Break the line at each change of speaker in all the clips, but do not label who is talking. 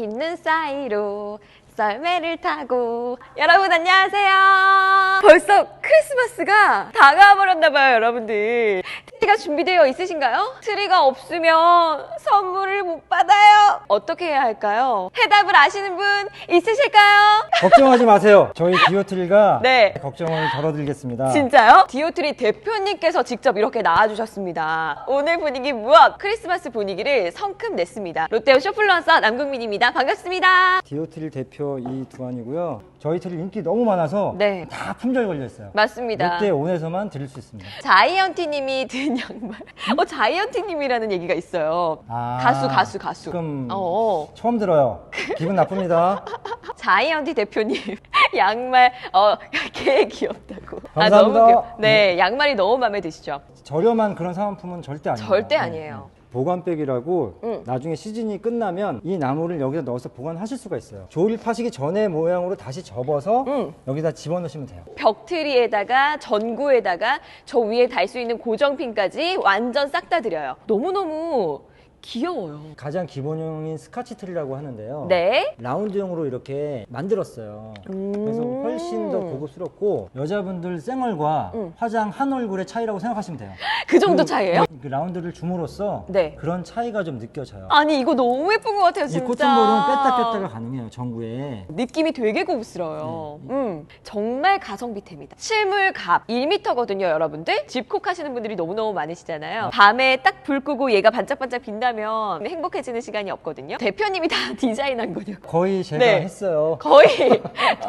흰눈 사이로 썰매를 타고 여러분 안녕하세요. 벌써 크리스마스가 다가와 버렸나 봐요, 여러분들. 트리가 준비되어 있으신가요? 트리가 없으면 선물을 못 받아요. 어떻게 해야 할까요? 해답을 아시는 분 있으실까요?
걱정하지 마세요. 저희 디오트리가
네.
걱정을 덜어드리겠습니다.
진짜요? 디오트리 대표님께서 직접 이렇게 나와주셨습니다. 오늘 분위기 무엇? 크리스마스 분위기를 성큼 냈습니다. 롯데오 쇼플루언서 남국민입니다. 반갑습니다.
디오트리 대표 이두환이고요. 저희 트리 인기 너무 많아서
네.
다 품절 걸려 있어요.
맞습니다.
롯데 온에서만 드릴 수 있습니다.
자이언티님이 든 양말. 어, 자이언티님이라는 얘기가 있어.
아,
가수, 가수, 가수.
지금
어, 어.
처음 들어요. 기분 나쁩니다.
자이언티 대표님 양말 어, 개 귀엽다고.
감사합니다.
아, 너무 귀여. 네, 양말이 너무 마음에 드시죠?
저렴한 그런 사은품은 절대 아니에요.
절대
네,
아니에요.
네. 보관백이라고
응.
나중에 시즌이 끝나면 이 나무를 여기다 넣어서 보관하실 수가 있어요. 조립하시기 전에 모양으로 다시 접어서
응.
여기다 집어넣으시면 돼요.
벽트리에다가 전구에다가 저 위에 달 수 있는 고정핀까지 완전 싹 다 드려요. 너무너무 귀여워요.
가장 기본형인 스카치 트리라고 하는데요.
네.
라운드형으로 이렇게 만들었어요. 그래서
음.
훨씬 더 고급스럽고 여자분들 쌩얼과
음.
화장 한 얼굴의 차이라고 생각하시면 돼요.
그 정도
그-
차이예요?
그 라운드를 줌으로써
네.
그런 차이가 좀 느껴져요.
아니 이거 너무 예쁜 것 같아요
이
진짜.
코튼볼은 뺐다 꼈다가 가능해요. 전구에.
느낌이 되게 고급스러워요.
네.
음, 정말 가성비템이다. 실물갑 1m거든요, 여러분들. 집콕 하시는 분들이 너무너무 많으시잖아요. 밤에 딱 불 끄고 얘가 반짝반짝 빛나 면 행복해지는 시간이 없거든요. 대표님이 다 디자인한 거죠.
거의 제가
네.
했어요.
거의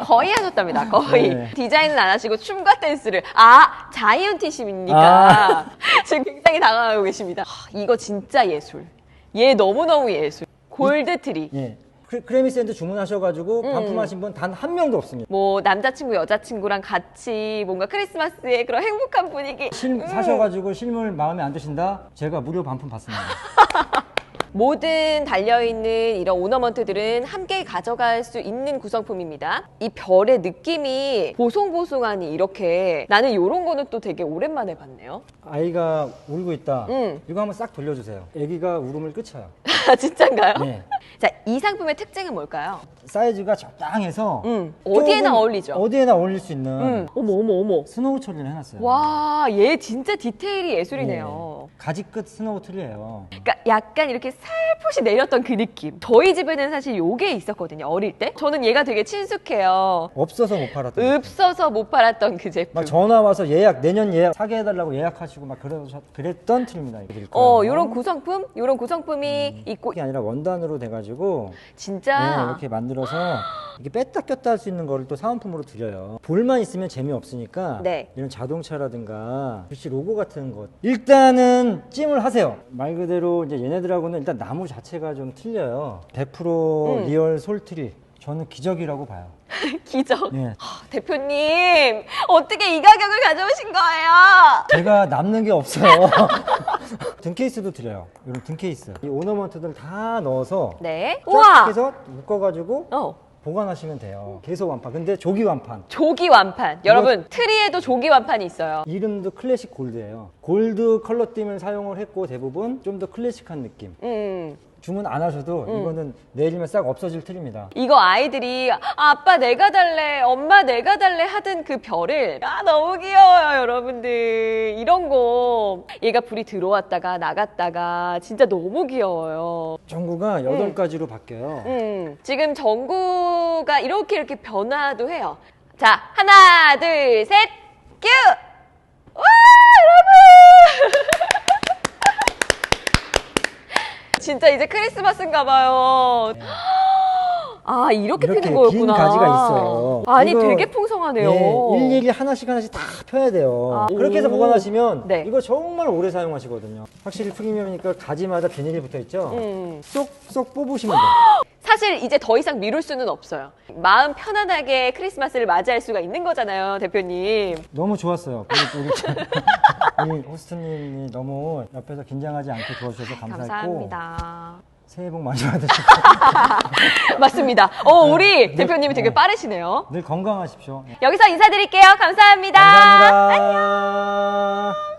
거의 하셨답니다. 거의
네.
디자인은 안 하시고 춤과 댄스를 아 자이언티심입니까?
아.
지금 굉장히 당황하고 계십니다. 하, 이거 진짜 예술. 얘 너무 너무 예술. 골드 트리.
예. 크레- 크레미 샌드 주문하셔가지고
음.
반품하신 분 단 한 명도 없습니다.
뭐 남자친구 여자친구랑 같이 뭔가 크리스마스의 그런 행복한 분위기
실-
음.
사셔가지고 실물 마음에 안 드신다? 제가 무료 반품 받습니다.
모든 달려있는 이런 오너먼트들은 함께 가져갈 수 있는 구성품입니다 이 별의 느낌이 보송보송하니 이렇게 나는 이런 거는 또 되게 오랜만에 봤네요
아이가 울고 있다.
음.
이거 한번 싹 돌려주세요. 아기가 울음을 끝쳐요.
아 진짠가요?
네.
자 이 상품의 특징은 뭘까요?
사이즈가 적당해서
음, 어디에나
조금
어울리죠?
어디에나 어울릴 수 있는
음, 어머 어머 어머
스노우 처리를 해놨어요.
와 얘 진짜 디테일이 예술이네요
네. 가지 끝 스노우 트리예요.
그러니까 약간 이렇게 살포시 내렸던 그 느낌. 저희 집에는 사실 요게 있었거든요. 어릴 때. 저는 얘가 되게 친숙해요.
없어서 못 팔았던.
읍서서 못 팔았던 그 제품.
막 전화 와서 예약 내년 예약 사게 해달라고 예약하시고 막 그러셨 그랬던 트리입니다.
어. 요런 구성품, 요런 구성품이 있고
그게 아니라 원단으로 돼가지고
진짜
네, 이렇게 만들어서 이게 뺐다 꼈다 할 수 있는 거를 또 사은품으로 드려요. 볼만 있으면 재미없으니까
네.
이런 자동차라든가 글씨 로고 같은 것 일단은 찜을 하세요. 말 그대로 이제 얘네들하고는 일단 나무 자체가 좀 틀려요. 100%
음.
리얼 솔트리. 저는 기적이라고 봐요.
기적.
네.
하, 대표님, 어떻게 이 가격을 가져오신 거예요?
제가 남는 게 없어요. 등 케이스도 드려요. 이런 등 케이스. 이 오너먼트들 다 넣어서
네.
쫙
우와.
해서 묶어가지고
어.
보관하시면 돼요. 계속 완판. 근데 조기 완판.
조기 완판. 여러분, 트리에도 조기 완판이 있어요.
이름도 클래식 골드예요. 골드 컬러 띠을 사용을 했고 대부분 좀 더 클래식한 느낌.
음.
주문 안 하셔도 이거는 내일이면 싹 없어질 틀입니다.
이거 아이들이 아, 아빠 내가 달래 엄마 내가 달래 하던 그 별을 아 너무 귀여워요 여러분들 이런 거 얘가 불이 들어왔다가 나갔다가 진짜 너무 귀여워요
전구가 여덟 가지로 바뀌어요.
음 지금 전구가 이렇게 이렇게 변화도 해요 자 하나 둘셋 큐! 와 여러분 진짜 이제 크리스마스인가 봐요 아 이렇게,
이렇게
피는 거였구나.
긴 가지가 있어요.
아니 되게 풍성하네요.
네, 일일이 하나씩 하나씩 다 펴야 돼요.
아,
그렇게 해서
오.
보관하시면
네.
이거 정말 오래 사용하시거든요. 확실히 프리미엄이니까 가지마다 비닐이 붙어 있죠.
음.
쏙쏙 뽑으시면 돼요.
사실 이제 더 이상 미룰 수는 없어요. 마음 편안하게 크리스마스를 맞이할 수가 있는 거잖아요, 대표님.
너무 좋았어요. 그리고 우리, 우리 호스트님이 너무 옆에서 긴장하지 않게 도와주셔서 감사했고
감사합니다.
새해 복 많이 받으시고
맞습니다. 어, 우리
네.
대표님이 되게
네.
빠르시네요.
늘 건강하십시오.
여기서 인사드릴게요. 감사합니다.
감사합니다.